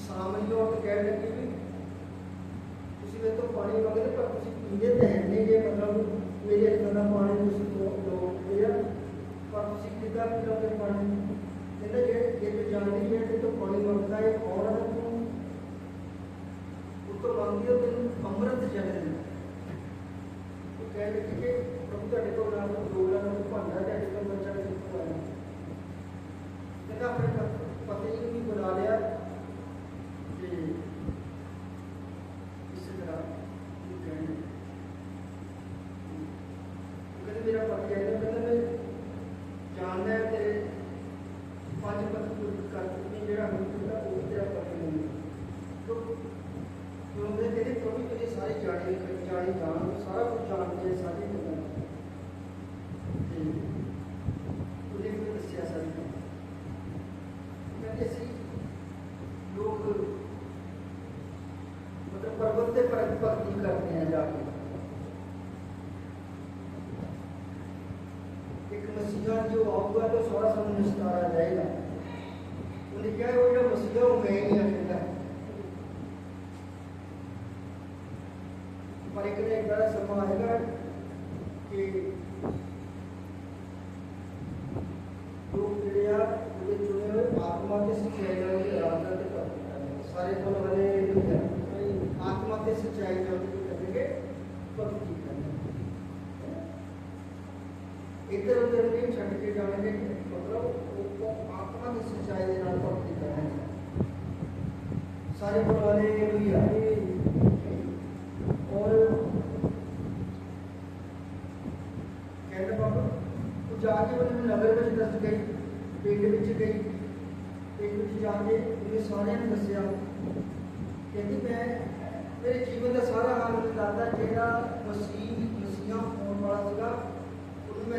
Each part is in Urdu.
سامنے اور کہہ سام طوری میرے تو پانی پر کسی پینے تو ہے نہیں مطلب میرے ادھر کا پانی تو یہ ہے ਕਹਿੰਦੇ ਮੇਰਾ ਪਤੀ ਆਇਆ ਕਹਿੰਦਾ ਮੈਂ ਜਾਣਦਾ ਤੇਰੇ ਪੰਜ ਪਤੀ ਕਰ ਦਿੱਤੀ ਜਿਹੜਾ ਹੁਣ ਉਹ ਤੇਰਾ ਪਤੀ ਨਹੀਂ ਤੋ ਉਹਨੇ ਤੇਰੇ ਤੋਂ ਵੀ ਤੇਰੇ ਸਾਰੇ ਜਾਣੇ ਜਾਣੇ ਜਾਣ ਸਾਰਾ ਕੁਝ ਜਾਣਦੇ ਹੈ ਸਾਰੀ ਗੱਲਾਂ ਤੇ ਉਹਨੇ ਕੋਈ ਦੱਸਿਆ ਸਾਰੀ ਕਹਿੰਦੇ ਸੀ مسجد جو ہوگا تو سورا سمجھ اس کا جائے گا انہیں کیا ہے وہ جو مسئلہ ہوں گئے ہیں یہ اکھلتا ہے پر اکنے ایک درہ سمجھ آئے گا کہ Yeah. Yeah. Yeah. Yeah. Yeah. Yeah. کے Yeah. Yeah. Yeah. Yeah. ادھر ادھر نہیں چڑ کے جائیں گے مطلب نگل میں پیڈ بچ گئی پہ جا کے سارے دسیا میں میرے جیون کا سارا آنند لاتا جاسی مسیح ہوا سا میں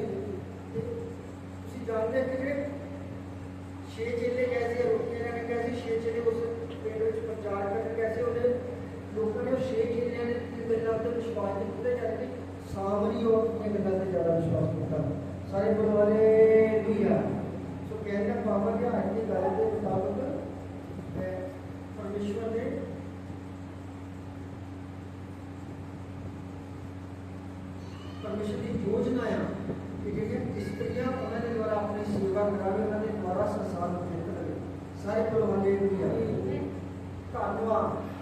پرمیشور یوجنا اپنی سیوا کراسارے بلوارے